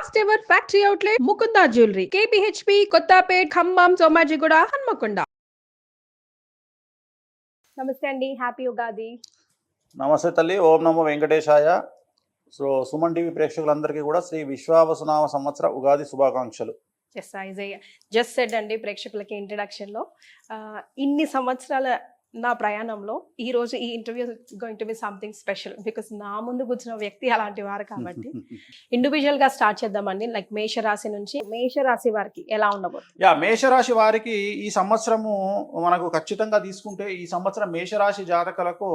First ever factory outlet Mukunda jewellery KPHP Kothapet Khammam Somajiguda Hanamkonda నమస్తే అండి happy Ugadi నమస్తే తల్లి ఓం నమో వెంకటేశాయ. సో సుమన్ టీవీ ప్రేక్షకులందరికీ కూడా శ్రీ విశ్వావసునామ సంవత్సర ఉగాది శుభాకాంక్షలు. ఎస్ ఐజ్ జస్ట్ సెడ్ అండి ప్రేక్షకులకి ఇంట్రడక్షన్లో. ఆ, ఇన్ని సంవత్సరాల నా ప్రయాణంలో ఈ రోజు ఈ interview going to be something special because నా ముందు కూర్చున్న వ్యక్తి అలాంటి వారు కాబట్టి ఇండివిజువల్గా స్టార్ట్ చేద్దామండి. లైక్ మేషరాశి నుంచి మేషరాశి వారికి ఎలా ఉండబోతుంది? యా మేషరాశి వారికి ఈ సంవత్సరము మనకు ఖచ్చితంగా తీసుకుంటే ఈ సంవత్సరం మేషరాశి జాతకులకు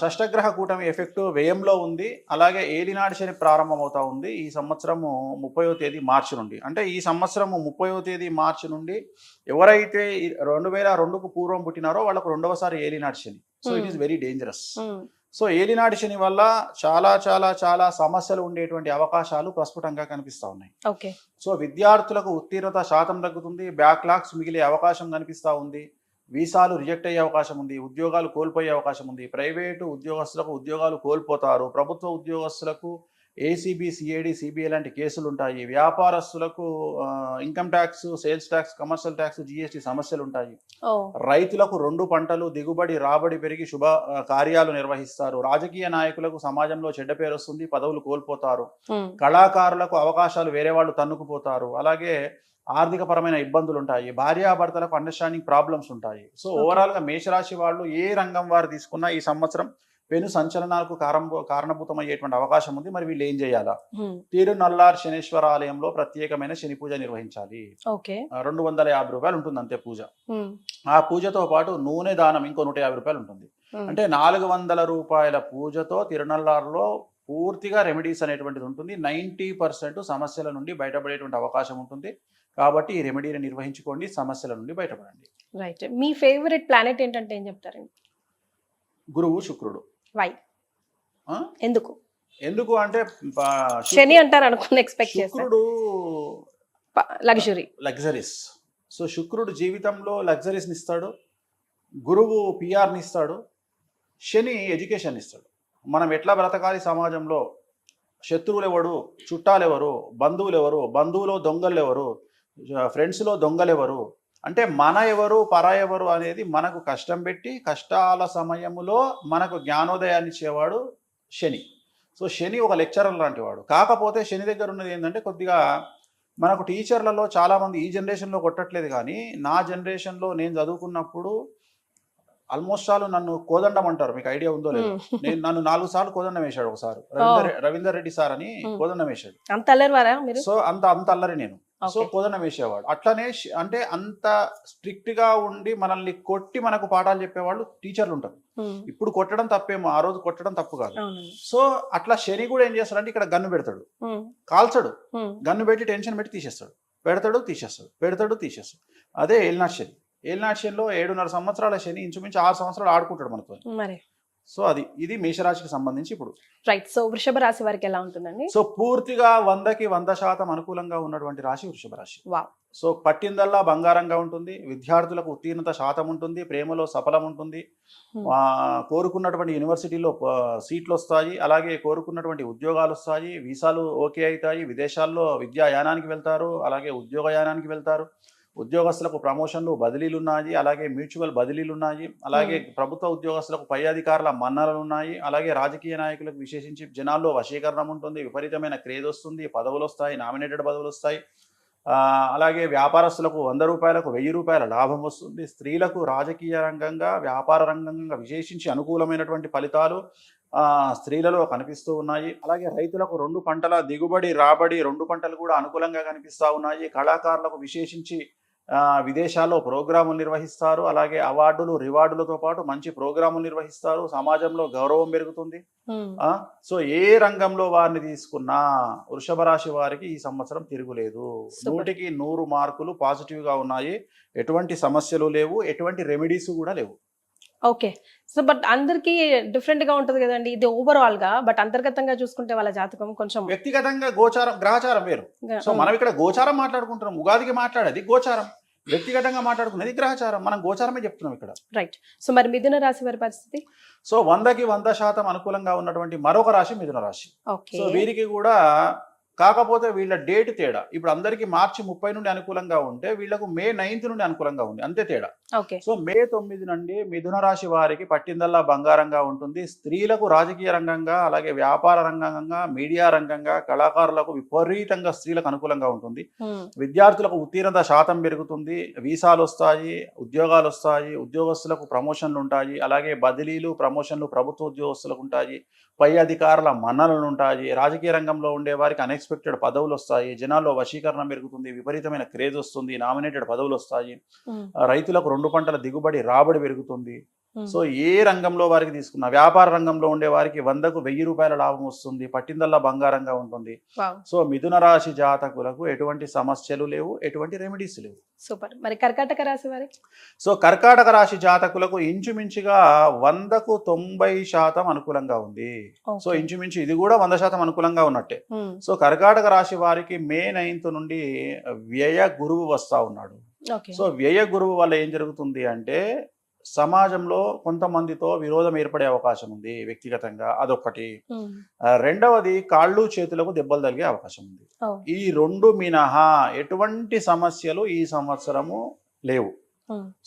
షష్టగ్రహ కూటమి ఎఫెక్ట్ వ్యయంలో ఉంది. అలాగే ఏలినాడు శని ప్రారంభమవుతా ఉంది. ఈ సంవత్సరము ముప్పయో తేదీ మార్చి నుండి. అంటే ఈ సంవత్సరము ముప్పయో తేదీ మార్చి నుండి ఎవరైతే రెండు వేల రెండుకు పూర్వం పుట్టినారో వాళ్ళకు రెండవసారి ఏలినాడు Shani. So it is very dangerous so ఏలినాటి శని వల్ల చాలా చాలా చాలా సమస్యలు ఉండేటువంటి అవకాశాలు ప్రస్ఫుటంగా కనిపిస్తూ ఉన్నాయి. ఓకే సో విద్యార్థులకు ఉత్తీర్ణత శాతం తగ్గుతుంది. బ్యాక్లాగ్స్ మిగిలే అవకాశం కనిపిస్తూ ఉంది. వీసాలు రిజెక్ట్ అయ్యే అవకాశం ఉంది ఉద్యోగాలు కోల్పోయే అవకాశం ఉంది. ప్రైవేటు ఉద్యోగస్తులకు ఉద్యోగాలు కోల్పోతారు. ప్రభుత్వ ఉద్యోగస్తులకు ఏసీబీ సిఐడి సిబిఐ లాంటి కేసులు ఉంటాయి. వ్యాపారస్తులకు income tax sales tax commercial tax GST సమస్యలు ఉంటాయి. రైతులకు రెండు పంటలు దిగుబడి రాబడి పెరిగి శుభ కార్యాలు నిర్వహిస్తారు. రాజకీయ నాయకులకు సమాజంలో చెడ్డ పేరు వస్తుంది పదవులు కోల్పోతారు. కళాకారులకు అవకాశాలు వేరే వాళ్ళు తన్నుకుపోతారు. అలాగే ఆర్థిక పరమైన ఇబ్బందులు ఉంటాయి భార్యాభర్తలకు అండర్స్టాండింగ్ ప్రాబ్లమ్స్ ఉంటాయి. So Okay. ఓవరాల్గా మేషరాశి వాళ్ళు ఏ రంగం వారు తీసుకున్నా ఈ సంవత్సరం పెను సంచలనాలకు కారం కారణభూతం అయ్యేటువంటి అవకాశం ఉంది. మరి వీళ్ళు ఏం చేయాలా? తిరునల్లార్ శనేశ్వర ఆలయంలో ప్రత్యేకమైన శని పూజ నిర్వహించాలి. రెండు వందల యాభై రూపాయలు ఉంటుంది అంతే పూజ. ఆ పూజతో పాటు నూనె దానం ఇంకో నూట యాభై రూపాయలు ఉంటుంది. అంటే నాలుగు వందల రూపాయల పూజతో తిరునల్లార్లో పూర్తిగా రెమెడీస్ అనేటువంటిది ఉంటుంది. నైంటీ పర్సెంట్ సమస్యల నుండి బయటపడేటువంటి అవకాశం ఉంటుంది. కాబట్టి ఈ రెమెడీని నిర్వహించుకోండి సమస్యల నుండి బయటపడండి. రైట్ మీ ఫేవరెట్ ప్లానెట్ ఏంటంటే ఏం చెప్తారండి? గురువు శుక్రుడు. వై? ఎందుకు? ఎందుకు అంటే శని అంటారు అనుకుని ఎక్స్పెక్ట్ శుక్రుడు లగ్జరీ లగ్జరీస్ సో శుక్రుడు జీవితంలో లగ్జరీస్ని ఇస్తాడు గురువు పిఆర్ని ఇస్తాడు శని ఎడ్యుకేషన్ ఇస్తాడు మనం ఎట్లా బ్రతకాలి సమాజంలో? శత్రువులు ఎవడు చుట్టాలు ఎవరు బంధువులు ఎవరు బంధువులో దొంగలు ఎవరు ఫ్రెండ్స్లో దొంగలు ఎవరు అంటే మన ఎవరు పర ఎవరు అనేది మనకు కష్టం పెట్టి కష్టాల సమయములో మనకు జ్ఞానోదయాన్ని ఇచ్చేవాడు శని. సో శని ఒక లెక్చరర్ లాంటి వాడు. కాకపోతే శని దగ్గర ఉన్నది ఏంటంటే కొద్దిగా మనకు టీచర్లలో చాలామంది ఈ జనరేషన్లో కొట్టట్లేదు కానీ నా జనరేషన్లో నేను చదువుకున్నప్పుడు ఆల్మోస్ట్ ఆల్ నన్ను కోదండం అంటారు. మీకు ఐడియా ఉందో లేదు. నేను నన్ను నాలుగు సార్లు కోదండం వేశాడు ఒకసారి. రవీందర్ రవీందర్ రెడ్డి సార్ అని. కోదండం వేశాడు. అంత సో అంత అంత అల్లరి నేను. సో కోదండం వేసేవాడు. అట్లనే అంటే అంత స్ట్రిక్ట్గా ఉండి మనల్ని కొట్టి మనకు పాఠాలు చెప్పేవాళ్ళు టీచర్లు ఉంటారు ఇప్పుడు కొట్టడం తప్పేమో ఆ రోజు కొట్టడం తప్పు కాదు. సో అట్లా శని కూడా ఏం చేస్తాడంటే ఇక్కడ గన్ను పెడతాడు. కాల్చడు. గన్ను పెట్టి టెన్షన్ పెట్టి తీసేస్తాడు. పెడతాడు తీసేస్తాడు. పెడతాడు తీసేస్తాడు. అదే ఏలినాటి శని. ఏలినాటి శనిలో ఏడున్నర సంవత్సరాల శని ఇంచుమించు ఆరు సంవత్సరాలు ఆడుకుంటాడు మనతో సో అది ఇది మేషరాశికి సంబంధించి ఇప్పుడు. రైట్ సో వృషభ రాశి వారికి ఎలా ఉంటుందండి? సో పూర్తిగా వందకి వంద శాతం అనుకూలంగా ఉన్నటువంటి రాశి వృషభ రాశి. సో పట్టిందల్లా బంగారంగా ఉంటుంది విద్యార్థులకు ఉత్తీర్ణత శాతం ఉంటుంది ప్రేమలో సఫలం ఉంటుంది. Hmm. కోరుకున్నటువంటి యూనివర్సిటీలో సీట్లు వస్తాయి అలాగే కోరుకున్నటువంటి ఉద్యోగాలు వస్తాయి వీసాలు ఓకే అవుతాయి విదేశాల్లో విద్యాయానానికి వెళ్తారు అలాగే ఉద్యోగయానానికి వెళ్తారు. ఉద్యోగస్తులకు ప్రమోషన్లు బదిలీలు ఉన్నాయి అలాగే మ్యూచువల్ బదిలీలు ఉన్నాయి అలాగే ప్రభుత్వ ఉద్యోగస్తులకు పై అధికారుల మన్ననలు ఉన్నాయి అలాగే రాజకీయ నాయకులకు విశేషించి జనాల్లో వశీకరణం ఉంటుంది విపరీతమైన క్రేజ్ వస్తుంది పదవులు వస్తాయి నామినేటెడ్ పదవులు వస్తాయి అలాగే వ్యాపారస్తులకు వంద రూపాయలకు వెయ్యి రూపాయల లాభం వస్తుంది. స్త్రీలకు రాజకీయ రంగంగా వ్యాపార రంగంగా విశేషించి అనుకూలమైనటువంటి ఫలితాలు స్త్రీలలో కనిపిస్తూ ఉన్నాయి. అలాగే రైతులకు రెండు పంటల దిగుబడి రాబడి రెండు పంటలు కూడా అనుకూలంగా కనిపిస్తూ ఉన్నాయి. కళాకారులకు విశేషించి విదేశాల్లో ప్రోగ్రాములు నిర్వహిస్తారు. అలాగే అవార్డులు రివార్డులతో పాటు మంచి ప్రోగ్రాములు నిర్వహిస్తారు. సమాజంలో గౌరవం పెరుగుతుంది. సో ఏ రంగంలో వారిని తీసుకున్నా వృషభ రాశి వారికి ఈ సంవత్సరం తిరుగులేదు. నూటికి నూరు మార్కులు పాజిటివ్గా ఉన్నాయి. ఎటువంటి సమస్యలు లేవు. ఎటువంటి రెమెడీస్ కూడా లేవు. ఓకే. సో బట్ అందరికి డిఫరెంట్గా ఉంటది కదండి. ఇది ఓవరాల్గా బట్ అంతర్గతంగా చూసుకుంటే వాళ్ళ జాతకం కొంచెం వ్యక్తిగతంగా గోచారం గ్రహచారం వేరు. సో మనం ఇక్కడ గోచారం మాట్లాడుకుంటున్నాం. ఉగాదికి మాట్లాడేది గోచారం. వ్యక్తిగతంగా మాట్లాడుకునేది గ్రహచారం మనం గోచారమే చెప్తున్నాం ఇక్కడ. రైట్ సో మరి మిథున రాశి వారి పరిస్థితి? సో వందకి వంద శాతం అనుకూలంగా ఉన్నటువంటి మరొక రాశి మిథున రాశి. సో వీరికి కూడా కాకపోతే వీళ్ళ డేట్ తేడా. ఇప్పుడు అందరికీ మార్చి ముప్పై నుండి అనుకూలంగా ఉంటే వీళ్ళకు మే నైన్త్ నుండి అనుకూలంగా ఉంది. అంతే తేడా. సో మే తొమ్మిది నుండి మిథున రాశి వారికి పట్టిందల్లా బంగారంగా ఉంటుంది. స్త్రీలకు రాజకీయ రంగంగా అలాగే వ్యాపార రంగంగా మీడియా రంగంగా కళాకారులకు విపరీతంగా స్త్రీలకు అనుకూలంగా ఉంటుంది. విద్యార్థులకు ఉత్తీర్ణత శాతం పెరుగుతుంది. వీసాలు వస్తాయి ఉద్యోగాలు వస్తాయి ఉద్యోగస్తులకు ప్రమోషన్లు ఉంటాయి. అలాగే బదిలీలు ప్రమోషన్లు ప్రభుత్వ ఉద్యోగస్తులకు ఉంటాయి. పై అధికారుల మన్ననలు ఉంటాయి రాజకీయ రంగంలో ఉండే వారికి అన్ఎక్స్పెక్టెడ్ పదవులు వస్తాయి జనాల్లో వశీకరణ పెరుగుతుంది. విపరీతమైన క్రేజ్ వస్తుంది నామినేటెడ్ పదవులు వస్తాయి రైతులకు రెండు పంటల దిగుబడి రాబడి పెరుగుతుంది. సో ఏ రంగంలో వారికి తీసుకున్న వ్యాపార రంగంలో ఉండే వారికి వందకు వెయ్యి రూపాయల లాభం వస్తుంది పట్టిందల్లా బంగారంగా ఉంటుంది. సో మిథున రాశి జాతకులకు ఎటువంటి సమస్యలు లేవు ఎటువంటి రెమెడీస్ లేవు. సూపర్. మరి కర్కాటక రాశి వారి సో కర్కాటక రాశి జాతకులకు ఇంచుమించుగా వందకు తొంభై శాతం అనుకూలంగా ఉంది. సో. ఇంచుమించు ఇది కూడా వంద శాతం అనుకూలంగా ఉన్నట్టే. సో కర్కాటక రాశి వారికి మే నైన్త్ నుండి వ్యయ గురువు వస్తా ఉన్నాడు. సో వ్యయ గురువు వల్ల ఏం జరుగుతుంది అంటే సమాజంలో కొంతమందితో విరోధం ఏర్పడే అవకాశం ఉంది వ్యక్తిగతంగా ఆ, రెండవది కాళ్ళు చేతులకు దెబ్బలు తగిలే అవకాశం ఉంది. ఈ రెండు మినహా ఎటువంటి సమస్యలు ఈ సంవత్సరము లేవు.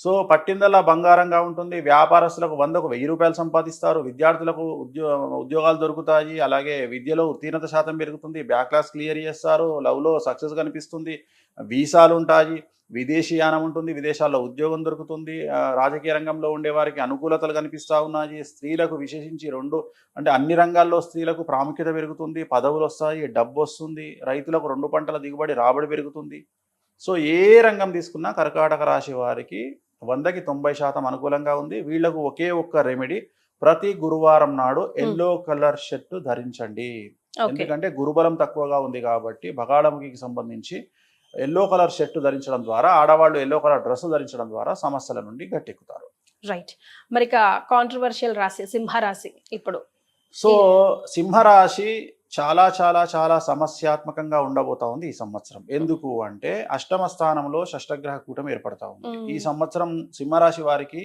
సో పట్టిందల్లా బంగారంగా ఉంటుంది. వ్యాపారస్తులకు వందకు వెయ్యి రూపాయలు సంపాదిస్తారు. విద్యార్థులకు ఉద్యో ఉద్యోగాలు దొరుకుతాయి. అలాగే విద్యలో ఉత్తీర్ణత శాతం పెరుగుతుంది. బ్యాక్ క్లాస్ క్లియర్ చేస్తారు. లవ్లో సక్సెస్ కనిపిస్తుంది. వీసాలు ఉంటాయి. విదేశీయానం ఉంటుంది. విదేశాల్లో ఉద్యోగం దొరుకుతుంది. రాజకీయ రంగంలో ఉండే వారికి అనుకూలతలు కనిపిస్తూ ఉన్నాయి. స్త్రీలకు విశేషించి రెండు అంటే అన్ని రంగాల్లో స్త్రీలకు ప్రాముఖ్యత పెరుగుతుంది. పదవులు వస్తాయి డబ్బు వస్తుంది. రైతులకు రెండు పంటల దిగుబడి రాబడి పెరుగుతుంది. సో ఏ రంగం తీసుకున్నా కర్కాటక రాశి వారికి వందకి తొంభై శాతం అనుకూలంగా ఉంది. వీళ్ళకు ఒకే ఒక్క రెమెడీ ప్రతి గురువారం నాడు ఎల్లో కలర్ షర్ట్ ధరించండి. ఎందుకంటే గురుబలం తక్కువగా ఉంది కాబట్టి బగాళముఖికి సంబంధించి ఎల్లో కలర్ షర్ట్ ధరించడం ద్వారా ఆడవాళ్ళు ఎల్లో కలర్ డ్రెస్ ధరించడం ద్వారా సమస్యల నుండి గట్టెక్కుతారు. రైట్ మరి కాంట్రవర్షియల్ రాశి సింహరాశి ఇప్పుడు. సో సింహరాశి చాలా చాలా చాలా సమస్యాత్మకంగా ఉండబోతా ఉంది ఈ సంవత్సరం. ఎందుకు అంటే అష్టమ స్థానంలో షష్టగ్రహ కూటమి ఏర్పడతా ఉంది. ఈ సంవత్సరం సింహరాశి వారికి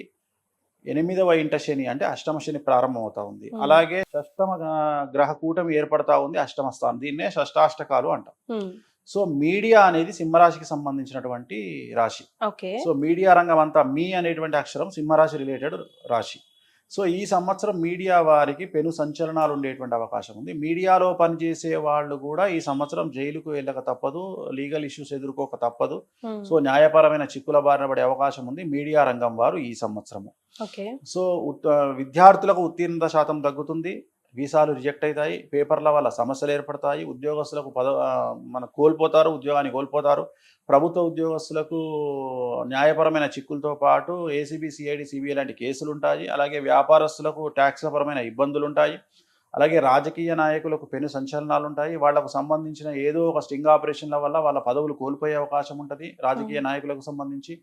ఎనిమిదవ ఇంట శని అంటే అష్టమ శని ప్రారంభం అవుతా ఉంది. అలాగే షష్టమ గ్రహ కూటమి ఏర్పడతా ఉంది అష్టమ స్థానం. దీన్నే షష్టాష్టకాలు అంటాం. సో మీడియా అనేది సింహరాశికి సంబంధించినటువంటి రాశి. సో మీడియా రంగం అంతా మీ అనేటువంటి అక్షరం సింహరాశి రిలేటెడ్ రాశి. సో ఈ సంవత్సరం మీడియా వారికి పెను సంచలనాలు ఉండేటువంటి అవకాశం ఉంది. మీడియాలో పనిచేసే వాళ్ళు కూడా ఈ సంవత్సరం జైలుకు వెళ్ళక తప్పదు లీగల్ ఇష్యూస్ ఎదుర్కోక తప్పదు. ఉమ్, సో న్యాయపరమైన చిక్కుల బారిన పడే అవకాశం ఉంది మీడియా రంగం వారు ఈ సంవత్సరము. సో విద్యార్థులకు ఉత్తీర్ణత శాతం తగ్గుతుంది. వీసాలు రిజెక్ట్ అవుతాయి పేపర్ల వల్ల సమస్యలు ఏర్పడతాయి ఉద్యోగస్తులకు పద మన కోల్పోతారు ఉద్యోగాన్ని కోల్పోతారు. ప్రభుత్వ ఉద్యోగస్తులకు న్యాయపరమైన చిక్కులతో పాటు ఏసీబీ సిఐడి సిబిఐ లాంటి కేసులు ఉంటాయి. అలాగే వ్యాపారస్తులకు ట్యాక్స్ పరమైన ఇబ్బందులు ఉంటాయి అలాగే రాజకీయ నాయకులకు పెను సంచలనాలు ఉంటాయి వాళ్ళకు సంబంధించిన ఏదో ఒక స్టింగ్ ఆపరేషన్ల వల్ల వాళ్ళ పదవులు కోల్పోయే అవకాశం ఉంటుంది రాజకీయ నాయకులకు సంబంధించి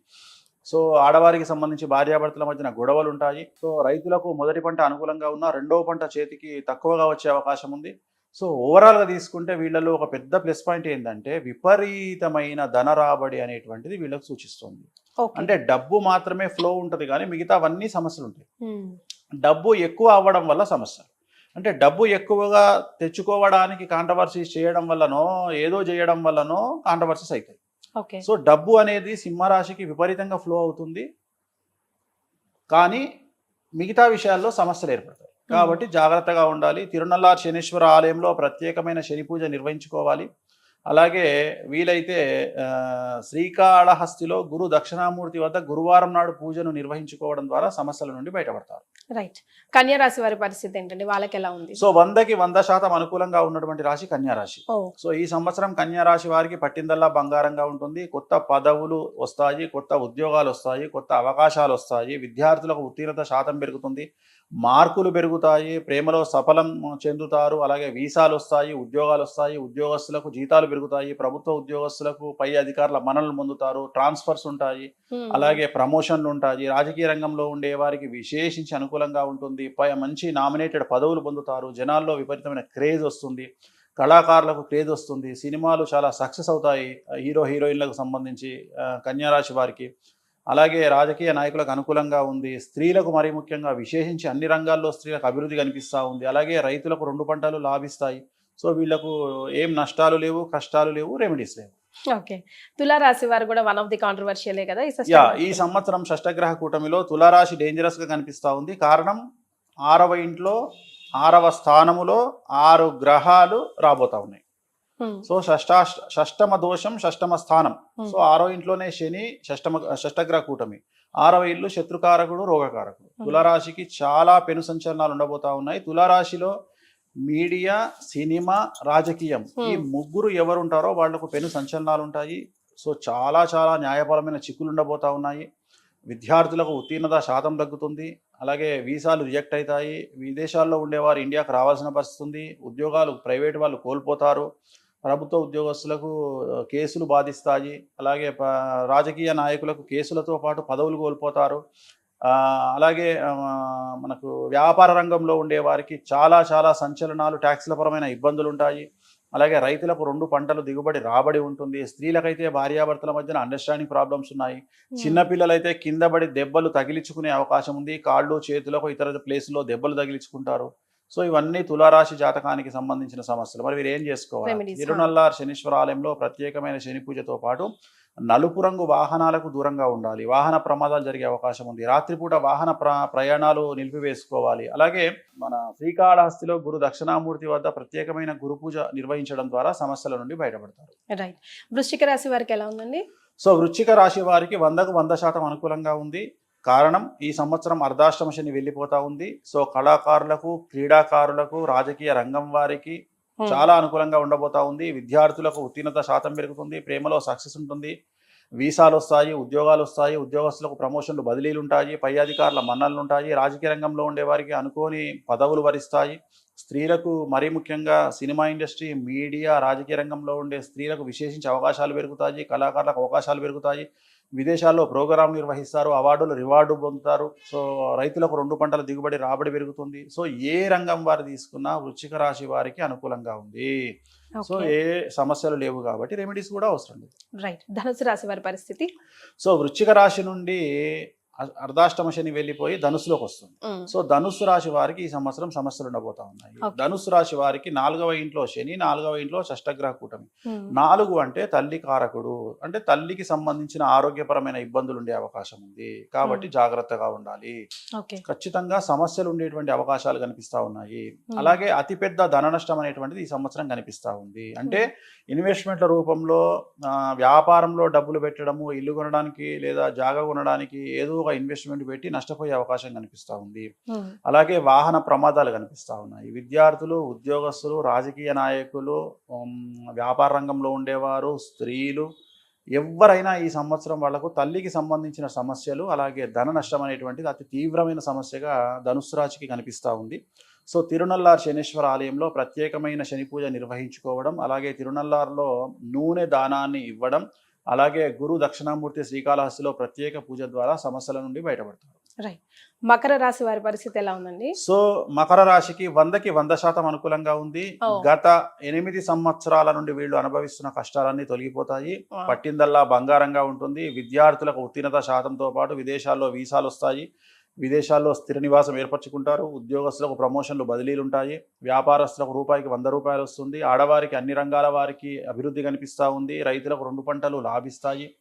సో ఆడవారికి సంబంధించి భార్యాభర్తల మధ్యన గొడవలు ఉంటాయి. సో రైతులకు మొదటి పంట అనుకూలంగా ఉన్న రెండవ పంట చేతికి తక్కువగా వచ్చే అవకాశం ఉంది. సో ఓవరాల్గా తీసుకుంటే వీళ్ళలో ఒక పెద్ద ప్లస్ పాయింట్ ఏంటంటే విపరీతమైన ధన రాబడి అనేటువంటిది వీళ్ళకు సూచిస్తుంది. అంటే డబ్బు మాత్రమే ఫ్లో ఉంటుంది కానీ మిగతావన్నీ సమస్యలు ఉంటాయి. డబ్బు ఎక్కువ అవ్వడం వల్ల సమస్య. అంటే డబ్బు ఎక్కువగా తెచ్చుకోవడానికి కాంట్రవర్సీస్ చేయడం వల్లనో ఏదో చేయడం వల్లనో కాంట్రవర్సీస్ అవుతాయి సో డబ్బు అనేది సింహరాశికి విపరీతంగా ఫ్లో అవుతుంది. కానీ మిగతా విషయాల్లో సమస్యలు ఏర్పడతాయి. కాబట్టి జాగ్రత్తగా ఉండాలి. తిరునల్లార్ శనీశ్వర ఆలయంలో ప్రత్యేకమైన శని పూజ నిర్వహించుకోవాలి. అలాగే వీలైతే శ్రీకాళహస్తిలో గురు దక్షిణామూర్తి వద్ద గురువారం నాడు పూజను నిర్వహించుకోవడం ద్వారా సమస్యల నుండి బయటపడతారు. రైట్ కన్యా రాశి వారి పరిస్థితి ఏంటండి? వాళ్ళకి ఎలా ఉంది? సో వందకి వంద శాతం అనుకూలంగా ఉన్నటువంటి రాశి కన్యా రాశి సో ఈ సంవత్సరం కన్యా రాశి వారికి పట్టిందల్లా బంగారంగా ఉంటుంది. కొత్త పదవులు వస్తాయి కొత్త ఉద్యోగాలు వస్తాయి కొత్త అవకాశాలు వస్తాయి. విద్యార్థులకు ఉత్తీర్ణత శాతం పెరుగుతుంది. మార్కులు పెరుగుతాయి ప్రేమలో సఫలం చెందుతారు అలాగే వీసాలు వస్తాయి ఉద్యోగాలు వస్తాయి ఉద్యోగస్తులకు జీతాలు పెరుగుతాయి ప్రభుత్వ ఉద్యోగస్తులకు పై అధికారుల మనలు పొందుతారు ట్రాన్స్ఫర్స్ ఉంటాయి అలాగే ప్రమోషన్లు ఉంటాయి రాజకీయ రంగంలో ఉండే వారికి విశేషించి అనుకూలంగా ఉంటుంది పై మంచి నామినేటెడ్ పదవులు పొందుతారు జనాల్లో విపరీతమైన క్రేజ్ వస్తుంది కళాకారులకు క్రేజ్ వస్తుంది సినిమాలు చాలా సక్సెస్ అవుతాయి హీరో హీరోయిన్లకు సంబంధించి కన్యారాశి వారికి. అలాగే రాజకీయ నాయకులకు అనుకూలంగా ఉంది. స్త్రీలకు మరీ ముఖ్యంగా విశేషించి అన్ని రంగాల్లో స్త్రీలకు అభివృద్ధి కనిపిస్తూ ఉంది. అలాగే రైతులకు రెండు పంటలు లాభిస్తాయి. సో వీళ్ళకు ఏం నష్టాలు లేవు కష్టాలు లేవు రెమెడీస్ లేవు. ఓకే. తులారాశి వారు కూడా వన్ ఆఫ్ ది కాంట్రవర్షియలే కదా ఈ యా ఈ సంవత్సరం షష్టగ్రహ కూటమిలో తులారాశి డేంజరస్గా కనిపిస్తా ఉంది. కారణం ఆరవ ఇంట్లో ఆరవ స్థానములో ఆరు గ్రహాలు రాబోతా ఉన్నాయి. సో షష్టాష్ట షష్టమ దోషం షష్టమ స్థానం. Hmm. సో ఆరో ఇంట్లోనే శని షష్టమ షష్టగ్రహ కూటమి. ఆరవ ఇల్లు శత్రుకారకుడు రోగకారకుడు. Hmm. తులారాశికి చాలా పెను సంచలనాలు ఉండబోతా ఉన్నాయి. తులారాశిలో మీడియా సినిమా రాజకీయం. ఈ Hmm. ముగ్గురు ఎవరు ఉంటారో వాళ్ళకు పెను సంచలనాలు ఉంటాయి. సో చాలా చాలా న్యాయపరమైన చిక్కులు ఉండబోతా ఉన్నాయి. విద్యార్థులకు ఉత్తీర్ణత శాతం తగ్గుతుంది. అలాగే వీసాలు రిజెక్ట్ అవుతాయి. విదేశాల్లో ఉండేవారు ఇండియాకు రావాల్సిన పరిస్థితి ఉంది. ఉద్యోగాలు ప్రైవేట్ వాళ్ళు కోల్పోతారు. ప్రభుత్వ ఉద్యోగస్తులకు కేసులు బాధిస్తాయి. అలాగే రాజకీయ నాయకులకు కేసులతో పాటు పదవులు కోల్పోతారు. అలాగే మనకు వ్యాపార రంగంలో ఉండే వారికి చాలా చాలా సంచలనాలు ట్యాక్స్ల పరమైన ఇబ్బందులు ఉంటాయి అలాగే రైతులకు రెండు పంటలు దిగుబడి రాబడి ఉంటుంది. స్త్రీలకైతే భార్యాభర్తల మధ్యన అండర్స్టాండింగ్ ప్రాబ్లమ్స్ ఉన్నాయి. చిన్న పిల్లలైతే కింద పడి దెబ్బలు తగిలించుకునే అవకాశం ఉంది. కాళ్ళు చేతులకు ఇతర ప్లేసుల్లో దెబ్బలు తగిలించుకుంటారు. సో ఇవన్నీ తులారాశి జాతకానికి సంబంధించిన సమస్యలు. మరి వీరు ఏం చేసుకోవాలి? తిరునల్లార్ శనీశ్వర ఆలయంలో ప్రత్యేకమైన శని పూజతో పాటు నలుపు రంగు వాహనాలకు దూరంగా ఉండాలి. వాహన ప్రమాదాలు జరిగే అవకాశం ఉంది. రాత్రిపూట వాహన ప్ర ప్రయాణాలు నిలిపివేసుకోవాలి. అలాగే మన శ్రీకాళహస్తిలో గురు దక్షిణామూర్తి వద్ద ప్రత్యేకమైన గురు పూజ నిర్వహించడం ద్వారా సమస్యల నుండి బయటపడతారు. రైట్ వృశ్చిక రాశి వారికి ఎలా ఉందండి? సో వృశ్చిక రాశి వారికి వందకు వంద శాతం అనుకూలంగా ఉంది. కారణం ఈ సంవత్సరం అర్ధాష్టమ శని వెళ్ళిపోతా ఉంది. సో కళాకారులకు క్రీడాకారులకు రాజకీయ రంగం వారికి Hmm. చాలా అనుకూలంగా ఉండబోతా ఉంది. విద్యార్థులకు ఉత్తీర్ణత శాతం పెరుగుతుంది. ప్రేమలో సక్సెస్ ఉంటుంది. వీసాలు వస్తాయి ఉద్యోగాలు వస్తాయి ఉద్యోగస్తులకు ప్రమోషన్లు బదిలీలు ఉంటాయి పై అధికారుల మన్నలు ఉంటాయి. రాజకీయ రంగంలో ఉండే వారికి అనుకోని పదవులు వరిస్తాయి. స్త్రీలకు మరీ ముఖ్యంగా సినిమా ఇండస్ట్రీ మీడియా రాజకీయ రంగంలో ఉండే స్త్రీలకు విశేషించి అవకాశాలు పెరుగుతాయి. కళాకారులకు అవకాశాలు పెరుగుతాయి. విదేశాల్లో ప్రోగ్రాం నిర్వహిస్తారు అవార్డులు రివార్డు పొందుతారు. సో రైతులకు రెండు పంటల దిగుబడి రాబడి పెరుగుతుంది. సో ఏ రంగం వారు తీసుకున్నా వృశ్చిక రాశి వారికి అనుకూలంగా ఉంది. సో ఏ సమస్యలు లేవు కాబట్టి రెమెడీస్ కూడా అవసరం లేదు. రైట్. ధనుసు రాశి వారి పరిస్థితి? సో వృశ్చిక రాశి నుండి అర్ధాష్టమ శని వెళ్ళిపోయి ధనుసులోకి వస్తుంది. సో ధనుస్సు రాశి వారికి ఈ సంవత్సరం సమస్యలు ఉండబోతా ఉన్నాయి. ధనుస్సు రాశి వారికి నాలుగవ ఇంట్లో శని నాలుగవ ఇంట్లో షష్టగ్రహ కూటమి. నాలుగు అంటే తల్లి కారకుడు. అంటే తల్లికి సంబంధించిన ఆరోగ్యపరమైన ఇబ్బందులు ఉండే అవకాశం ఉంది. కాబట్టి జాగ్రత్తగా ఉండాలి. ఖచ్చితంగా సమస్యలు ఉండేటువంటి అవకాశాలు కనిపిస్తా ఉన్నాయి. అలాగే అతిపెద్ద ధన నష్టం అనేటువంటిది ఈ సంవత్సరం కనిపిస్తా ఉంది. అంటే ఇన్వెస్ట్మెంట్ల రూపంలో వ్యాపారంలో డబ్బులు పెట్టడము ఇల్లు కొనడానికి లేదా జాగా కొనడానికి ఏదో ఒక ఇన్వెస్ట్మెంట్ పెట్టి నష్టపోయే అవకాశం కనిపిస్తా ఉంది. ఉమ్, అలాగే వాహన ప్రమాదాలు కనిపిస్తూ ఉన్నాయి. విద్యార్థులు ఉద్యోగస్తులు రాజకీయ నాయకులు వ్యాపార రంగంలో ఉండేవారు స్త్రీలు ఎవరైనా ఈ సంవత్సరం వాళ్ళకు తల్లికి సంబంధించిన సమస్యలు అలాగే ధన నష్టం అనేటువంటిది అతి తీవ్రమైన సమస్యగా ధనుస్సు రాశికి కనిపిస్తూ ఉంది. సో తిరునల్లార్ శనీశ్వర ఆలయంలో ప్రత్యేకమైన శని పూజ నిర్వహించుకోవడం అలాగే తిరునల్లార్లో నూనె దానాన్ని ఇవ్వడం అలాగే గురు దక్షిణామూర్తి శ్రీకాళహస్తిలో ప్రత్యేక పూజ ద్వారా సమస్యల నుండి బయటపడతారు. మకర రాశి వారి పరిస్థితి ఎలా ఉందండి? సో మకర రాశికి వందకి వంద శాతం అనుకూలంగా ఉంది. గత ఎనిమిది సంవత్సరాల నుండి వీళ్ళు అనుభవిస్తున్న కష్టాలన్నీ తొలగిపోతాయి. పట్టిందల్లా బంగారంగా ఉంటుంది. విద్యార్థులకు ఉత్తీర్ణత శాతంతో పాటు విదేశాల్లో వీసాలు వస్తాయి. విదేశాల్లో స్థిర నివాసం ఏర్పరచుకుంటారు. ఉద్యోగస్తులకు ప్రమోషన్లు బదిలీలు ఉంటాయి వ్యాపారస్తులకు రూపాయికి వంద రూపాయలు వస్తుంది. ఆడవారికి అన్ని రంగాల వారికి అభివృద్ధి కనిపిస్తూ ఉంది. రైతులకు రెండు పంటలు లాభిస్తాయి.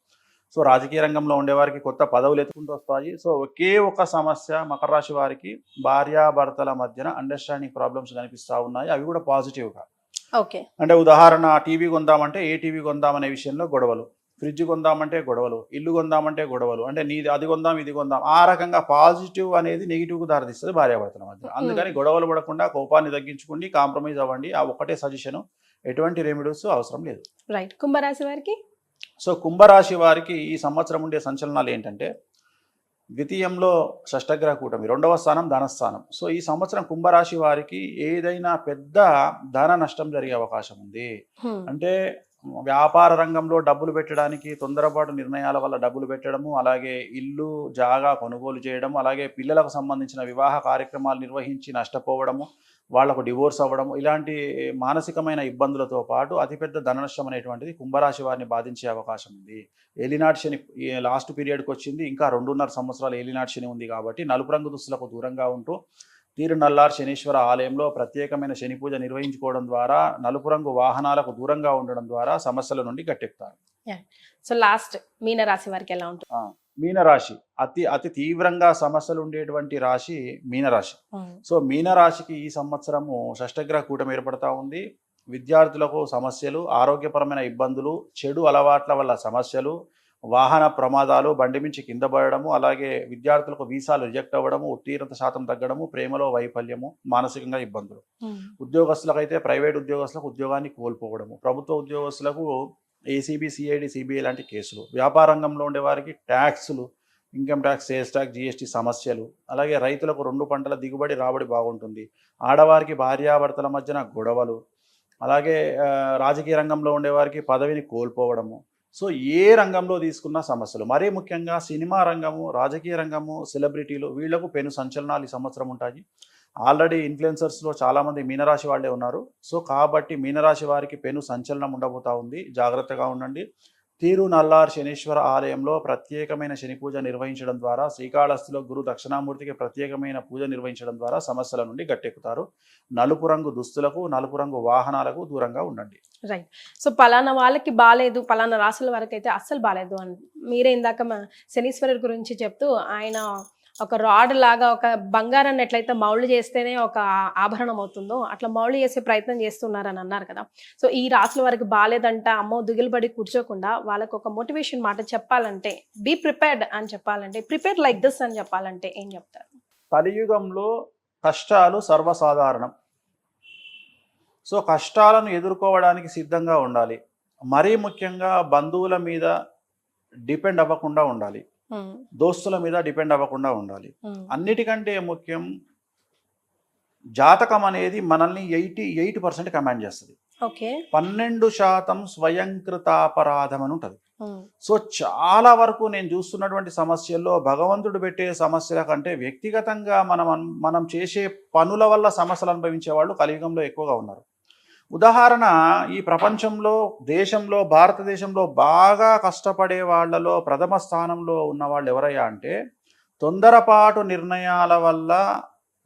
సో రాజకీయ రంగంలో ఉండేవారికి కొత్త పదవులు ఎత్తుకుంటూ వస్తాయి. సో ఒకే ఒక సమస్య మకర రాశి వారికి భార్యాభర్తల మధ్యన అండర్స్టాండింగ్ ప్రాబ్లమ్స్ కనిపిస్తూ ఉన్నాయి. అవి కూడా పాజిటివ్గా ఓకే. అంటే ఉదాహరణ టీవీ కొందామంటే ఏ టీవీ కొందామనే విషయంలో గొడవలు. ఫ్రిడ్జ్ కొందామంటే గొడవలు ఇల్లు కొందామంటే గొడవలు అంటే నీది అది కొందాం ఇది కొందాం ఆ రకంగా పాజిటివ్ అనేది నెగిటివ్కు దారితీస్తుంది భార్యాభర్తల మధ్య. అందుకని గొడవలు పడకుండా కోపాన్ని తగ్గించుకోండి కాంప్రమైజ్ అవ్వండి ఆ ఒకటే సజెషన్. ఎటువంటి రెమెడీస్ అవసరం లేదు. రైట్ కుంభరాశి వారికి? సో కుంభరాశి వారికి ఈ సంవత్సరం ఉండే సంచలనాలు ఏంటంటే ద్వితీయంలో షష్టగ్రహ కూటమి రెండవ స్థానం ధనస్థానం. సో ఈ సంవత్సరం కుంభరాశి వారికి ఏదైనా పెద్ద ధన నష్టం జరిగే అవకాశం ఉంది. అంటే వ్యాపార రంగంలో డబ్బులు పెట్టడానికి తొందరపాటు నిర్ణయాల వల్ల డబ్బులు పెట్టడము అలాగే ఇల్లు జాగా కొనుగోలు చేయడము అలాగే పిల్లలకు సంబంధించిన వివాహ కార్యక్రమాలు నిర్వహించి నష్టపోవడము వాళ్ళకు డివోర్స్ అవ్వడం ఇలాంటి మానసికమైన ఇబ్బందులతో పాటు అతిపెద్ద ధననష్టం అనేటువంటిది కుంభరాశి వారిని బాధించే అవకాశం ఉంది. ఏలినాటి శని లాస్ట్ పీరియడ్కి వచ్చింది. ఇంకా రెండున్నర సంవత్సరాలు ఏలినాటి శని ఉంది కాబట్టి నలుపు రంగు దుస్తులకు దూరంగా ఉంటూ తీరునల్లార్ శనీశ్వర ఆలయంలో ప్రత్యేకమైన శని పూజ నిర్వహించుకోవడం ద్వారా నలుపు రంగు వాహనాలకు దూరంగా ఉండడం ద్వారా సమస్యల నుండి గట్టెక్కుతారు. సో లాస్ట్ మీన రాశి వారికి ఎలా ఉంటుంది? మీనరాశి. అతి అతి తీవ్రంగా సమస్యలు ఉండేటువంటి రాశి మీనరాశి. సో మీనరాశికి ఈ సంవత్సరము షష్టగ్రహ కూటమి ఏర్పడతా ఉంది. విద్యార్థులకు సమస్యలు ఆరోగ్యపరమైన ఇబ్బందులు చెడు అలవాట్ల వల్ల సమస్యలు వాహన ప్రమాదాలు బండి మించి కింద పడడము అలాగే విద్యార్థులకు వీసాలు రిజెక్ట్ అవ్వడము ఉత్తీర్ణత శాతం తగ్గడము ప్రేమలో వైఫల్యము మానసికంగా ఇబ్బందులు. ఉద్యోగస్తులకు అయితే ప్రైవేట్ ఉద్యోగస్తులకు ఉద్యోగాన్ని కోల్పోవడము. ప్రభుత్వ ఉద్యోగస్తులకు ఏసీబీ సిఐడి సిబిఐ లాంటి కేసులు. వ్యాపార రంగంలో ఉండే వారికి ట్యాక్సులు income tax sales tax GST సమస్యలు. అలాగే రైతులకు రెండు పంటల దిగుబడి రాబడి బాగుంటుంది. ఆడవారికి భార్యాభర్తల మధ్యన గొడవలు. అలాగే రాజకీయ రంగంలో ఉండేవారికి పదవిని కోల్పోవడము. సో ఏ రంగంలో తీసుకున్న సమస్యలు. మరీ ముఖ్యంగా సినిమా రంగము రాజకీయ రంగము సెలబ్రిటీలు వీళ్ళకు పెను సంచలనాలు ఈ సంవత్సరం ఉంటాయి. ఆల్రెడీ ఇన్ఫ్లుయెన్సర్స్లో చాలామంది మీనరాశి వాళ్ళే ఉన్నారు. సో కాబట్టి మీనరాశి వారికి పెను సంచలనం ఉండబోతా ఉంది. జాగ్రత్తగా ఉండండి. తీరు నల్లార్ శనీశ్వర ఆలయంలో ప్రత్యేకమైన శని పూజ నిర్వహించడం ద్వారా శ్రీకాళహస్తిలో గురు దక్షిణామూర్తికి ప్రత్యేకమైన పూజ నిర్వహించడం ద్వారా సమస్యల నుండి గట్టెక్కుతారు. నలుపు రంగు దుస్తులకు నలుపు రంగు వాహనాలకు దూరంగా ఉండండి. రైట్ సో పలానా వాళ్ళకి బాగాలేదు పలానా రాసుల వరకు అయితే అస్సలు బాగాలేదు అని. మీరే ఇందాక శనీశ్వరుడు గురించి చెప్తూ ఆయన ఒక రాడ్ లాగా ఒక బంగారాన్ని ఎట్లయితే మౌళ్ళు చేస్తేనే ఒక ఆభరణం అవుతుందో అట్లా మౌళ్ళు చేసే ప్రయత్నం చేస్తున్నారని అన్నారు కదా. సో ఈ రాసుల వరకు బాగాలేదంట అమ్మో దిగులుబడి కూర్చోకుండా వాళ్ళకు ఒక మోటివేషన్ మాట చెప్పాలంటే బీ ప్రిపేర్డ్ అని చెప్పాలంటే ప్రిపేర్డ్ లైక్ దిస్ అని చెప్పాలంటే ఏం చెప్తారు? కలియుగంలో కష్టాలు సర్వసాధారణం. సో కష్టాలను ఎదుర్కోవడానికి సిద్ధంగా ఉండాలి. మరీ ముఖ్యంగా బంధువుల మీద డిపెండ్ అవ్వకుండా ఉండాలి. దోస్తుల మీద డిపెండ్ అవ్వకుండా ఉండాలి. ఉమ్, అన్నిటికంటే ముఖ్యం జాతకం అనేది మనల్ని ఎయిటీ ఎయిట్ పర్సెంట్ కమాండ్ చేస్తుంది. పన్నెండు శాతం స్వయంకృతాపరాధం అని ఉంటుంది. ఉమ్, సో చాలా వరకు నేను చూస్తున్నటువంటి సమస్యల్లో భగవంతుడు పెట్టే సమస్యల కంటే వ్యక్తిగతంగా మనం మనం చేసే పనుల వల్ల సమస్యలు అనుభవించే వాళ్ళు కలియుగంలో ఎక్కువగా ఉన్నారు. ఉదాహరణ ఈ ప్రపంచంలో దేశంలో భారతదేశంలో బాగా కష్టపడే వాళ్ళలో ప్రథమ స్థానంలో ఉన్న వాళ్ళు ఎవరయ్యా అంటే తొందరపాటు నిర్ణయాల వల్ల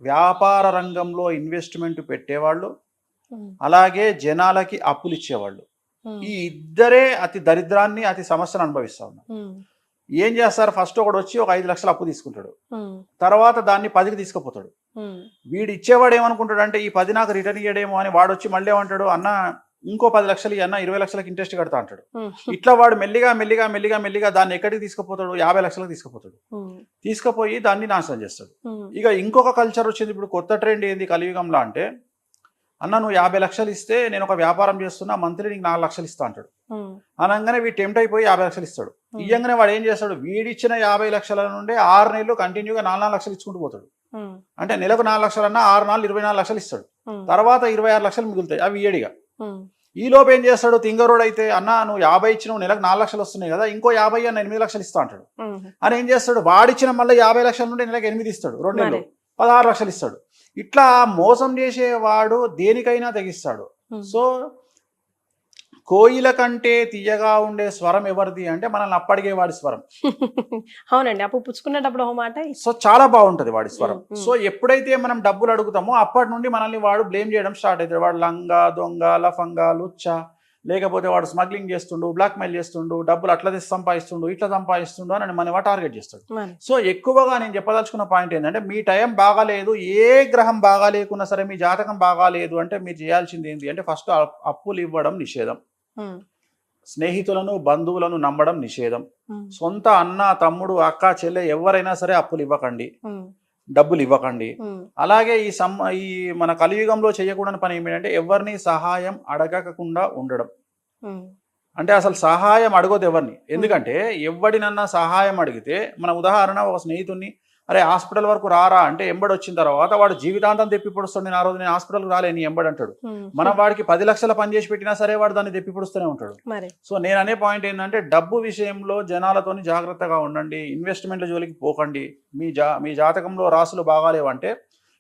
వ్యాపార రంగంలో ఇన్వెస్ట్మెంట్ పెట్టేవాళ్ళు అలాగే జనాలకి అప్పులు ఇచ్చేవాళ్ళు ఈ ఇద్దరే అతి దరిద్రాన్ని అతి సమస్యను అనుభవిస్తా ఉన్నారు. ఏం చేస్తారు? ఫస్ట్ ఒకడు వచ్చి ఒక ఐదు లక్షలు అప్పు తీసుకుంటాడు. తర్వాత దాన్ని పదికి తీసుకుపోతాడు. వీడు ఇచ్చేవాడు ఏమనుకుంటాడు అంటే ఈ పది నాకు రిటర్న్ ఇయ్యడేమో అని వాడు వచ్చి మళ్ళీ ఏమంటాడు? అన్న ఇంకో పది లక్షలు ఇయ్యి అన్న ఇరవై లక్షలకి ఇంట్రెస్ట్ కడతా అంటాడు. ఇట్లా వాడు మెల్లిగా మెల్లిగా మెల్లిగా మెల్లిగా దాన్ని ఎక్కడికి తీసుకుపోతాడు? యాభై లక్షలకు తీసుకుపోతాడు. తీసుకుపోయి దాన్ని నాశనం చేస్తాడు. ఇక ఇంకొక కల్చర్ వచ్చింది. ఇప్పుడు కొత్త ట్రెండ్ ఏంది కలియుగంలో అంటే అన్న నువ్వు యాభై లక్షలు ఇస్తే నేను ఒక వ్యాపారం చేస్తున్నా మంత్లీ నీకు నాలుగు లక్షలు ఇస్తా అంటాడు. అనగానే వీడు టెంప్ట్ అయిపోయి యాభై లక్షలు ఇస్తాడు. ఇయ్యంగానే వాడు ఏం చేస్తాడు? వీడిచ్చిన యాభై లక్షల నుండి ఆరు నెలలు కంటిన్యూగా నాలుగు నాలుగు లక్షలు ఇచ్చుకుంటూ పోతాడు. అంటే నెలకు నాలుగు లక్షలు అన్నా ఆరు నాలుగు ఇరవై నాలుగు లక్షలు ఇస్తాడు. తర్వాత ఇరవై ఆరు లక్షలు మిగులుతాయి. అవి ఏడిగా ఈ లోపు ఏం చేస్తాడు? తింగరోడు అయితే అన్న నువ్వు యాభై ఇచ్చినావు నెలకు నాలుగు లక్షలు వస్తున్నాయి కదా ఇంకో యాభై అన్న ఎనిమిది లక్షలు ఇస్తా అంటాడు. అని ఏం చేస్తాడు? వాడిచ్చిన మళ్ళీ యాభై లక్షల నుండి నెలకు ఎనిమిది ఇస్తాడు రెండు నెలలు. పదహారు లక్షలు ఇస్తాడు. ఇట్లా మోసం చేసేవాడు దేనికైనా తెగిస్తాడు. సో కోయిల కంటే తీయగా ఉండే స్వరం ఎవరిది అంటే మనల్ని అప్పడిగే వాడి స్వరం. అవునండి. అప్పు పుచ్చుకునేటప్పుడు ఒక మాట సో చాలా బాగుంటది వాడి స్వరం. సో ఎప్పుడైతే మనం డబ్బులు అడుగుతామో అప్పటి నుండి మనల్ని వాడు బ్లేమ్ చేయడం స్టార్ట్ అవుతాడు వాడు లంగా దొంగ లఫంగా లుచ్చ లేకపోతే వాడు స్మగ్లింగ్ చేస్తుండు బ్లాక్ మెయిల్ చేస్తుండు డబ్బులు అట్లా సంపాదిస్తుండు ఇట్లా సంపాదిస్తుండు అని మన వాడు టార్గెట్ చేస్తాడు. సో ఎక్కువగా నేను చెప్పదలుచుకున్న పాయింట్ ఏంటంటే మీ టైం బాగాలేదు ఏ గ్రహం బాగా లేకున్నా సరే మీ జాతకం బాగాలేదు అంటే మీరు చేయాల్సింది ఏంటి అంటే ఫస్ట్ అప్పులు ఇవ్వడం నిషేధం. స్నేహితులను బంధువులను నమ్మడం నిషేధం. సొంత అన్న తమ్ముడు అక్క చెల్లె ఎవరైనా సరే అప్పులు ఇవ్వకండి. డబ్బులు ఇవ్వకండి. అలాగే ఈ సమ్ ఈ మన కలియుగంలో చేయకూడని పని ఏమిటంటే ఎవరిని సహాయం అడగకుండా ఉండడం. అంటే అసలు సహాయం అడగదు ఎవరిని. ఎందుకంటే ఎవడినన్నా సహాయం అడిగితే మన ఉదాహరణ ఒక స్నేహితుడిని అరే హాస్పిటల్ వరకు రారా? అంటే ఎంబడి వచ్చిన తర్వాత వాడు జీవితాంతం తెప్పి పొడుస్తాడు. నేను ఆ రోజు నేను హాస్పిటల్కి రాలే నీ ఎంబడి అంటాడు. మనం వాడికి పది లక్షల పని చేసి పెట్టినా సరే వాడు దాన్ని తెప్పి పొడుస్తూనే ఉంటాడు. సో నేను అనే పాయింట్ ఏంటంటే డబ్బు విషయంలో జనాలతోని జాగ్రత్తగా ఉండండి. ఇన్వెస్ట్మెంట్ల జోలికి పోకండి. మీ జా మీ జాతకంలో రాసులు బాగాలేవంటే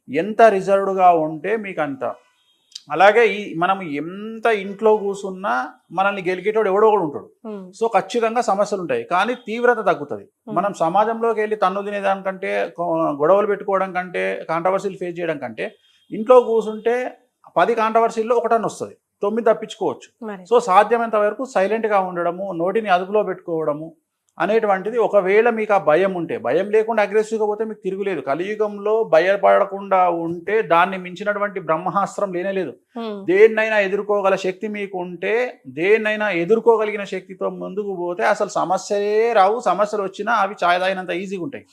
ఎంత రిజర్వ్డ్గా ఉంటే మీకు అంత అలాగే ఈ మనం ఎంత ఇంట్లో కూర్చున్నా మనల్ని గెలికేటోడు ఎవడో ఒకడు ఉంటాడు. సో ఖచ్చితంగా సమస్యలు ఉంటాయి. కానీ తీవ్రత తగ్గుతుంది. మనం సమాజంలోకి వెళ్ళి తన్ను తినేదానికంటే గొడవలు పెట్టుకోవడం కంటే కాంట్రవర్సీలు ఫేస్ చేయడం కంటే ఇంట్లో కూర్చుంటే పది కాంట్రవర్సీల్లో ఒకటని వస్తుంది. తొమ్మిది తప్పించుకోవచ్చు. సో సాధ్యమైనంత వరకు సైలెంట్గా ఉండడము నోటిని అదుపులో పెట్టుకోవడము అనేటువంటిది ఒకవేళ మీకు ఆ భయం ఉంటే భయం లేకుండా అగ్రెసివ్గా పోతే మీకు తిరుగులేదు. కలియుగంలో భయపడకుండా ఉంటే దాన్ని మించినటువంటి బ్రహ్మాస్త్రం లేనేలేదు దేన్నైనా ఎదుర్కోగల శక్తి మీకు ఉంటే దేన్నైనా ఎదుర్కోగలిగిన శక్తితో ముందుకు పోతే అసలు సమస్యలే రావు. సమస్యలు వచ్చినా అవి ఛాయ్ తాగినంత ఈజీగా ఉంటాయి.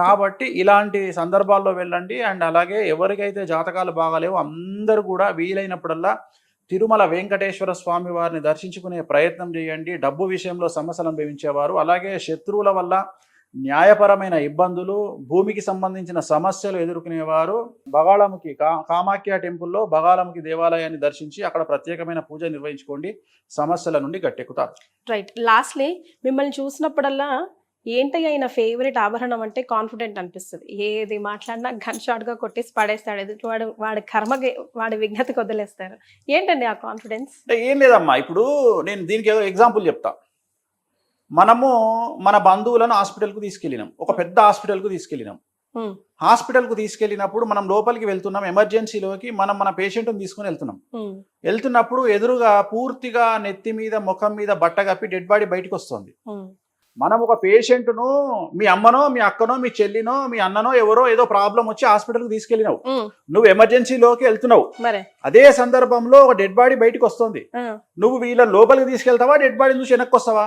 కాబట్టి ఇలాంటి సందర్భాల్లో వెళ్ళండి. అండ్ అలాగే ఎవరికైతే జాతకాలు బాగాలేవో అందరూ కూడా వీలైనప్పుడల్లా తిరుమల వెంకటేశ్వర స్వామి వారిని దర్శించుకునే ప్రయత్నం చేయండి. డబ్బు విషయంలో సమస్యలు అనుభవించేవారు. అలాగే శత్రువుల వల్ల న్యాయపరమైన ఇబ్బందులు భూమికి సంబంధించిన సమస్యలు ఎదుర్కొనేవారు. బగాళముఖి కా కామాఖ్య టెంపుల్లో బగాళముఖి దేవాలయాన్ని దర్శించి అక్కడ ప్రత్యేకమైన పూజ నిర్వహించుకోండి. సమస్యల నుండి గట్టెక్కుతారు. రైట్ లాస్ట్లీ మిమ్మల్ని చూసినప్పుడల్లా ఏంటి ఆయన ఫేవరెట్ ఆభరణం అంటే కాన్ఫిడెంట్ అనిపిస్తుంది. ఏది మాట్లాడినా గన్ షాట్గా కొట్టేసి పడేస్తాడు. ఎదుటి వాడు వాడి కర్మకి వాడి విజ్ఞతకి వదిలేస్తారు. ఏంటండి ఆ కాన్ఫిడెన్స్ ఏం లేదమ్మా. ఇప్పుడు నేను దీనికి ఏదో ఎగ్జాంపుల్ చెప్తా. మనము మన బంధువులను హాస్పిటల్కు తీసుకెళ్ళినాం. ఒక పెద్ద హాస్పిటల్కు తీసుకెళ్ళినాం. హాస్పిటల్కు తీసుకెళ్ళినప్పుడు మనం లోపలికి వెళ్తున్నాం. ఎమర్జెన్సీలోకి మనం మన పేషెంట్ని తీసుకుని వెళ్తున్నాం. వెళ్తున్నప్పుడు ఎదురుగా పూర్తిగా నెత్తి మీద ముఖం మీద బట్ట కప్పి డెడ్ బాడీ బయటకు వస్తుంది. మనం ఒక పేషెంట్ను మీ అమ్మనో మీ అక్కనో మీ చెల్లినో మీ అన్ననో ఎవరో ఏదో ప్రాబ్లం వచ్చి హాస్పిటల్కి తీసుకెళ్ళినావు. నువ్వు ఎమర్జెన్సీలోకి వెళ్తున్నావు. అదే సందర్భంలో ఒక డెడ్ బాడీ బయటకు వస్తుంది నువ్వు వీళ్ళ లోపలికి తీసుకెళ్తావా డెడ్ బాడీ చూసి వెనక్కి వస్తావా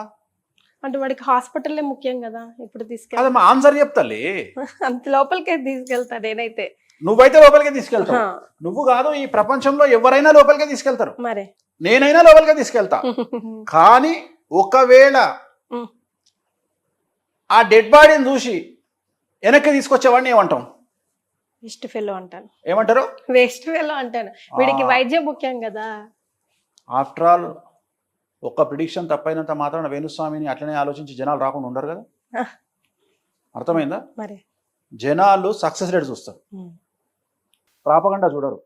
అంటే వాడికి హాస్పిటల్లే ముఖ్యం కదా ఇప్పుడు తీసుకెళ్ళి అదమ్మా ఆన్సర్ చెప్తాలి అంత లోపలికే తీసుకెళ్తా నేనైతే. నువ్వైతే లోపలికే తీసుకెళ్తావు. ఆ, నువ్వు కాదు ఈ ప్రపంచంలో ఎవరైనా లోపలికే తీసుకెళ్తారు. మరే. నేనైనా లోపలికే తీసుకెళ్తా. కానీ ఒకవేళ. ఆ డెడ్ బాడీని చూసి వెనక్కి తీసుకొచ్చేవాడిని ఏమంటాం? వేస్ట్ ఫెలో అంటాను ఏమంటారు? వేస్ట్ ఫెలో అంటాను వీడికి. వైద్యం ముఖ్యం కదా. ఆఫ్టర్ ఆల్ ఒక్క ప్రిడిక్షన్ తప్పైనంత మాత్రాన వేణుస్వామిని అట్లనే ఆలోచించి జనాలు రాకుండా ఉండరు కదా. అర్థమైందా? మరి. జనాలు సక్సెస్ రేట్ చూస్తారు. ప్రాపగండా చూడరు.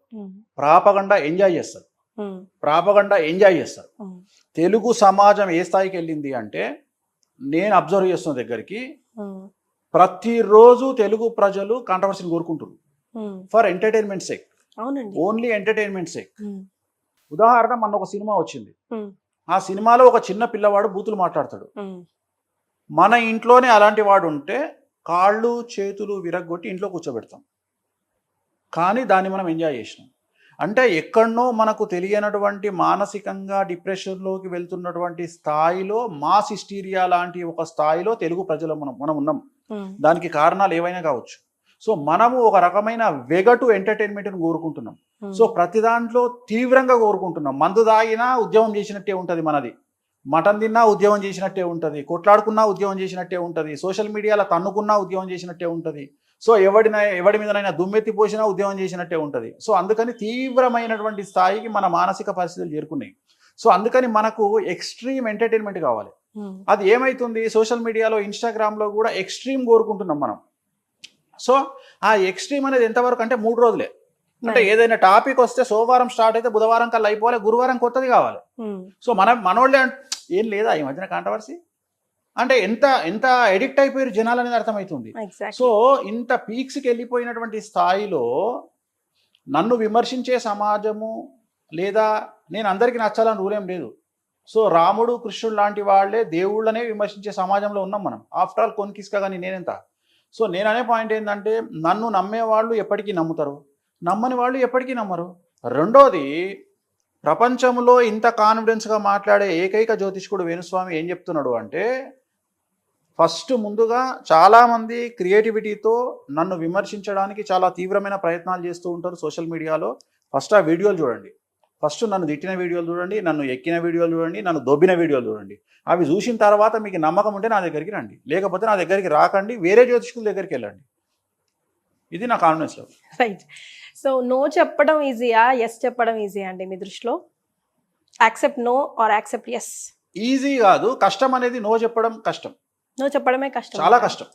ప్రాపగండా ఎంజాయ్ చేస్తారు. ప్రాపగండా ఎంజాయ్ చేస్తారు. తెలుగు సమాజం ఏ స్థాయికి వెళ్ళింది అంటే నేను అబ్జర్వ్ చేస్తున్న దగ్గరికి ప్రతిరోజు తెలుగు ప్రజలు కాంట్రవర్సీని కోరుకుంటారు ఉమ్. For entertainment sake only entertainment sake ఉదాహరణ మన ఒక సినిమా వచ్చింది. ఆ. సినిమాలో ఒక చిన్న పిల్లవాడు బూతులు మాట్లాడతాడు. మన ఇంట్లోనే అలాంటి వాడు ఉంటే కాళ్ళు చేతులు విరగ్గొట్టి ఇంట్లో కూర్చోబెడతాం. కానీ దాన్ని మనం ఎంజాయ్ చేసినాం. అంటే ఎక్కడనో మనకు తెలియనటువంటి మానసికంగా డిప్రెషన్లోకి వెళ్తున్నటువంటి స్థాయిలో మాస్ హిస్టీరియా లాంటి ఒక స్థాయిలో తెలుగు ప్రజలు మనం మనం ఉన్నాం. దానికి కారణాలు ఏవైనా కావచ్చు. సో మనము ఒక రకమైన వెగటు ఎంటర్టైన్మెంట్ని కోరుకుంటున్నాం. సో ప్రతి దాంట్లో తీవ్రంగా కోరుకుంటున్నాం. మందు తాగినా ఉద్యమం చేసినట్టే ఉంటుంది మనది. మటన్ తిన్నా ఉద్యమం చేసినట్టే ఉంటుంది. కొట్లాడుకున్నా ఉద్యమం చేసినట్టే ఉంటుంది. సోషల్ మీడియాలో తన్నుకున్నా ఉద్యమం చేసినట్టే ఉంటుంది. సో ఎవడిన ఎవడి మీదనైనా దుమ్మెత్తి పోసినా ఉద్యమం చేసినట్టే ఉంటుంది. సో అందుకని తీవ్రమైనటువంటి స్థాయికి మన మానసిక పరిస్థితులు చేరుకున్నాయి. సో అందుకని మనకు ఎక్స్ట్రీమ్ ఎంటర్టైన్మెంట్ కావాలి. అది ఏమైతుంది? సోషల్ మీడియాలో ఇన్స్టాగ్రామ్లో కూడా ఎక్స్ట్రీమ్ కోరుకుంటున్నాం మనం. సో ఆ ఎక్స్ట్రీమ్ అనేది ఎంతవరకు అంటే మూడు రోజులే. అంటే మరి. ఏదైనా టాపిక్ వస్తే సోమవారం స్టార్ట్ అయితే బుధవారం కల్లా అయిపోవాలి గురువారం కొత్తది కావాలి. ఉమ్, సో మన మనోళ్ళే ఏం లేదా ఈ మధ్యన కాంట్రవర్సీ? అంటే ఎంత ఎంత ఎడిక్ట్ అయిపోయారు జనాలు అనేది అర్థమవుతుంది. సో ఇంత పీక్స్కి వెళ్ళిపోయినటువంటి స్థాయిలో నన్ను విమర్శించే సమాజము లేదా నేను అందరికీ నచ్చాలని రూల్ లేదు. సో రాముడు కృష్ణుడు లాంటి వాళ్ళే దేవుళ్ళనే విమర్శించే సమాజంలో ఉన్నాం మనం. ఆఫ్టర్ ఆల్ కొనికిస్కా కానీ నేనెంత? సో నేను అనే పాయింట్ ఏంటంటే నన్ను నమ్మే వాళ్ళు ఎప్పటికీ నమ్ముతారు. నమ్మని వాళ్ళు ఎప్పటికీ నమ్మరు. రెండోది ప్రపంచంలో ఇంత కాన్ఫిడెన్స్గా మాట్లాడే ఏకైక జ్యోతిష్కుడు వేణుస్వామి ఏం చెప్తున్నాడు అంటే ఫస్ట్ ముందుగా చాలామంది క్రియేటివిటీతో నన్ను విమర్శించడానికి చాలా తీవ్రమైన ప్రయత్నాలు చేస్తూ ఉంటారు సోషల్ మీడియాలో. ఫస్ట్ ఆ వీడియోలు చూడండి. ఫస్ట్ నన్ను తిట్టిన వీడియోలు చూడండి నన్ను ఎక్కిన వీడియోలు చూడండి నన్ను దొబ్బిన వీడియోలు చూడండి. అవి చూసిన తర్వాత మీకు నమ్మకం ఉంటే నా దగ్గరికి రండి. లేకపోతే నా దగ్గరికి రాకండి వేరే జ్యోతిష్కుల దగ్గరికి వెళ్ళండి. ఇది నా confidence level. Right so no చెప్పడం ఈజీయా ఎస్ చెప్పడం ఈజీ అండి మీ దృష్టిలో? Accept no or accept yes easy కాదు. కష్టం అనేది నో చెప్పడం కష్టం. నో చెప్పడమే కష్టం. చాలా కష్టం.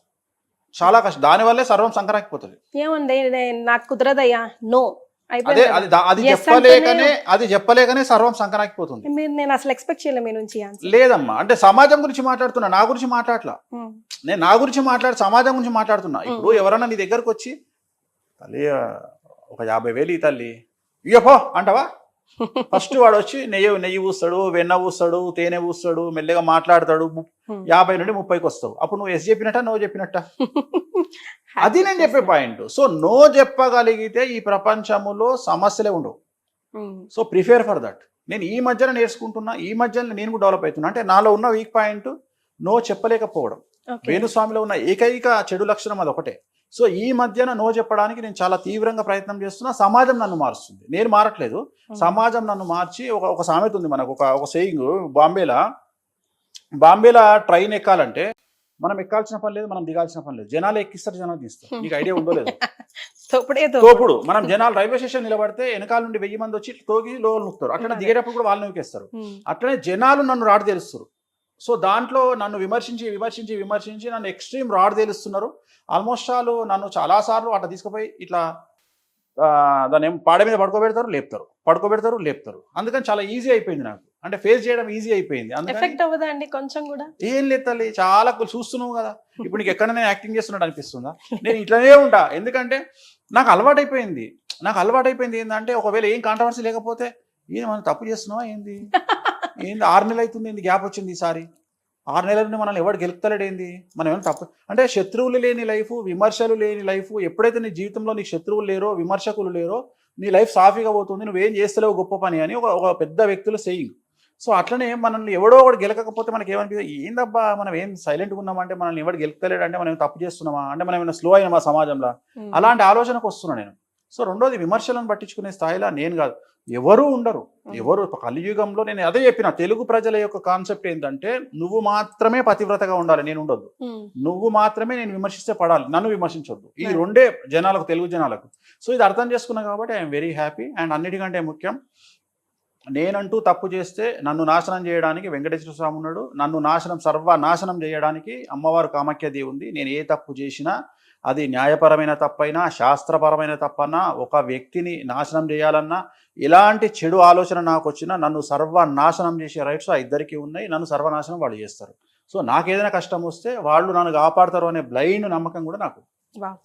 చాలా కష్టం. దానివల్లే సర్వం సంకరాకపోతుంది ఏముంది? నాకు కుదరదయ్యా. నో. అదే అది అది చెప్పలేకనే అది చెప్పలేకనే సర్వం సంకనాకిపోతుంది మీరు నేను అసలు ఎక్స్పెక్ట్ చేయలేదు మీ నుంచి. లేదమ్మా. అంటే సమాజం గురించి మాట్లాడుతున్నా నా గురించి మాట్లాడలా. ఉమ్, నేను నా గురించి మాట్లాడు సమాజం గురించి మాట్లాడుతున్నా. ఇప్పుడు మ్మ్. ఎవరన్నా నీ దగ్గరకు వచ్చి తల్లి ఒక యాభై వేలు ఈ తల్లి. ఇయ్యపో అంటావా? ఫస్ట్ వాడు వచ్చి నెయ్యి నెయ్యి పూస్తాడు వెన్న పూస్తాడు తేనె పూస్తాడు మెల్లగా మాట్లాడతాడు. యాభై నుండి ముప్పైకి వస్తావు అప్పుడు నువ్వు ఎస్ చెప్పినట్ట నో చెప్పినట్ట? అది నేను చెప్పే పాయింట్. సో నో చెప్పగలిగితే ఈ ప్రపంచములో సమస్యలే ఉండవు. So prefer for that. నేను ఈ మధ్యన నేర్చుకుంటున్నా ఈ మధ్యన నేను కూడా డెవలప్ అవుతున్నా. అంటే నాలో ఉన్న వీక్ పాయింట్ నో చెప్పలేకపోవడం. వేణుస్వామిలో ఉన్న ఏకైక చెడు లక్షణం అది ఒకటే. సో ఈ మధ్యన నో చెప్పడానికి నేను చాలా తీవ్రంగా ప్రయత్నం చేస్తున్నా. సమాజం నన్ను మారుస్తుంది. నేను మారట్లేదు. ఉమ్, సమాజం నన్ను మార్చి ఒక ఒక సామెత ఉంది మనకు. ఒక ఒక సేయింగ్ బాంబేలా. బాంబేలా ట్రైన్ ఎక్కాలంటే మనం ఎక్కాల్సిన పని లేదు మనం దిగాల్సిన పని లేదు. జనాలు ఎక్కిస్తారు జనాలు తీస్తారు. నీకు ఐడియా ఉందో లేదు? తోపుడే మనం జనాలు రైల్వే స్టేషన్ నిలబడితే వెనకాల నుండి వెయ్యి మంది వచ్చి తోగి లోలు నొక్కుతారు. అట్లా అదే. దిగేటప్పుడు కూడా వాళ్ళు నూకేస్తారు ఉమ్, అట్లనే జనాలు నన్ను రాడు తెలుస్తారు. సో దాంట్లో నన్ను విమర్శించి విమర్శించి విమర్శించి నన్ను ఎక్స్ట్రీమ్ రాడ్ తెలుస్తున్నారు. ఆల్మోస్ట్ ఆల్ నన్ను చాలాసార్లు అట్లా తీసుకుపోయి ఇట్లా ఆ, దాన్ని ఏం పాడ మీద పడుకోబెడతారు లేపుతారు. పడుకోబెడతారు లేపుతారు. అందుకని చాలా ఈజీ అయిపోయింది నాకు. అంటే ఫేస్ చేయడం ఈజీ అయిపోయింది. ఎఫెక్ట్ అవ్వదా అండి కొంచెం కూడా? ఏం లేదు తల్లి చాలా చూస్తున్నావు కదా. ఇప్పుడు నీకు ఎక్కడ నేను యాక్టింగ్ చేస్తున్నట్టు అనిపిస్తుందా? నేను ఇట్లనే ఉంటా. ఎందుకంటే నాకు అలవాటైపోయింది నాకు అలవాటైపోయింది ఏంటంటే ఒకవేళ ఏం కాంట్రవర్సీ లేకపోతే ఏం మనం తప్పు చేస్తున్నావా ఏంది? ఏంది ఆరు నెలలు అవుతుంది ఏంది గ్యాప్ వచ్చింది ఈసారి? ఆరు నెలల నుండి మనల్ని ఎవడు గెలుపుతలేడు ఏంది? మనం ఏమైనా తప్పు అంటే శత్రువులు లేని లైఫ్ విమర్శలు లేని లైఫ్ ఎప్పుడైతే నీ జీవితంలో నీకు శత్రువులు లేరో విమర్శకులు లేరో నీ లైఫ్ సాఫీగా పోతుంది నువ్వేం చేస్తలేవు గొప్ప పని అని ఒక ఒక పెద్ద వ్యక్తులు సెయింగ్ సో అట్లనే మనల్ని ఎవడో ఒకటి గెలకపోతే మనకి ఏమనిపిస్తుంది ఏందబ్బా మనం ఏం సైలెంట్గా ఉన్నామంటే మనల్ని ఎవడు గెలుపుతలేడు? అంటే మనం తప్పు చేస్తున్నామా? అంటే మనం ఏమైనా స్లో అయినా సమాజంలో? అలాంటి ఆలోచనకు వస్తున్నా నేను. సో రెండోది విమర్శలను పట్టించుకునే స్థాయిలో నేను కాదు. ఎవరు ఉండరు. ఎవరు కలియుగంలో నేను అదే చెప్పిన తెలుగు ప్రజల యొక్క కాన్సెప్ట్ ఏంటంటే నువ్వు మాత్రమే పతివ్రతగా ఉండాలి నేను ఉండొద్దు. నువ్వు మాత్రమే నేను విమర్శిస్తే పడాలి నన్ను విమర్శించొద్దు. ఈ. రెండే జనాలకు తెలుగు జనాలకు. సో ఇది అర్థం చేసుకున్నా కాబట్టి ఐఎమ్ వెరీ హ్యాపీ అండ్ అన్నిటికంటే ముఖ్యం నేనంటూ తప్పు చేస్తే నన్ను నాశనం చేయడానికి వెంకటేశ్వర స్వామి ఉన్నాడు. నన్ను నాశనం సర్వ నాశనం చేయడానికి అమ్మవారు కామాఖ్యదేవి ఉంది నేను ఏ తప్పు చేసినా అది న్యాయపరమైన తప్పైనా శాస్త్రపరమైన తప్పన్నా ఒక వ్యక్తిని నాశనం చేయాలన్నా ఎలాంటి చెడు ఆలోచన నాకు వచ్చినా నన్ను సర్వనాశనం చేసే రైట్స్ ఆ ఇద్దరికి ఉన్నాయి. నన్ను సర్వనాశనం వాళ్ళు చేస్తారు. సో నాకు ఏదైనా కష్టం వస్తే వాళ్ళు నన్ను కాపాడతారు అనే బ్లైండ్ నమ్మకం కూడా నాకు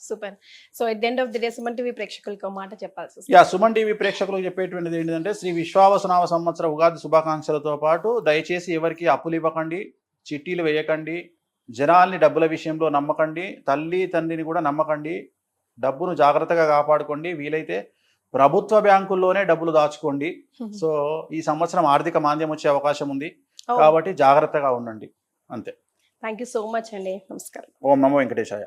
super. So at the end of the day Suman TV ప్రేక్షకులకి ఒక మాట చెప్పాల్సి వస్తుంది. యా సుమన్ టీవీ ప్రేక్షకులకు చెప్పేటువంటిది ఏంటంటే శ్రీ విశ్వావసనామ సంవత్సర ఉగాది శుభాకాంక్షలతో పాటు దయచేసి ఎవరికి అప్పులు ఇవ్వకండి చిట్టీలు వేయకండి జనాల్ని డబ్బుల విషయంలో నమ్మకండి తల్లి తండ్రిని కూడా నమ్మకండి డబ్బును జాగ్రత్తగా కాపాడుకోండి వీలైతే ప్రభుత్వ బ్యాంకుల్లోనే డబ్బులు దాచుకోండి. సో ఈ సంవత్సరం ఆర్థిక మాంద్యం వచ్చే అవకాశం ఉంది. కాబట్టి జాగ్రత్తగా ఉండండి. అంతే. థ్యాంక్ యూ సో మచ్ అండి. నమస్కారం. ఓం నమో వెంకటేశాయ.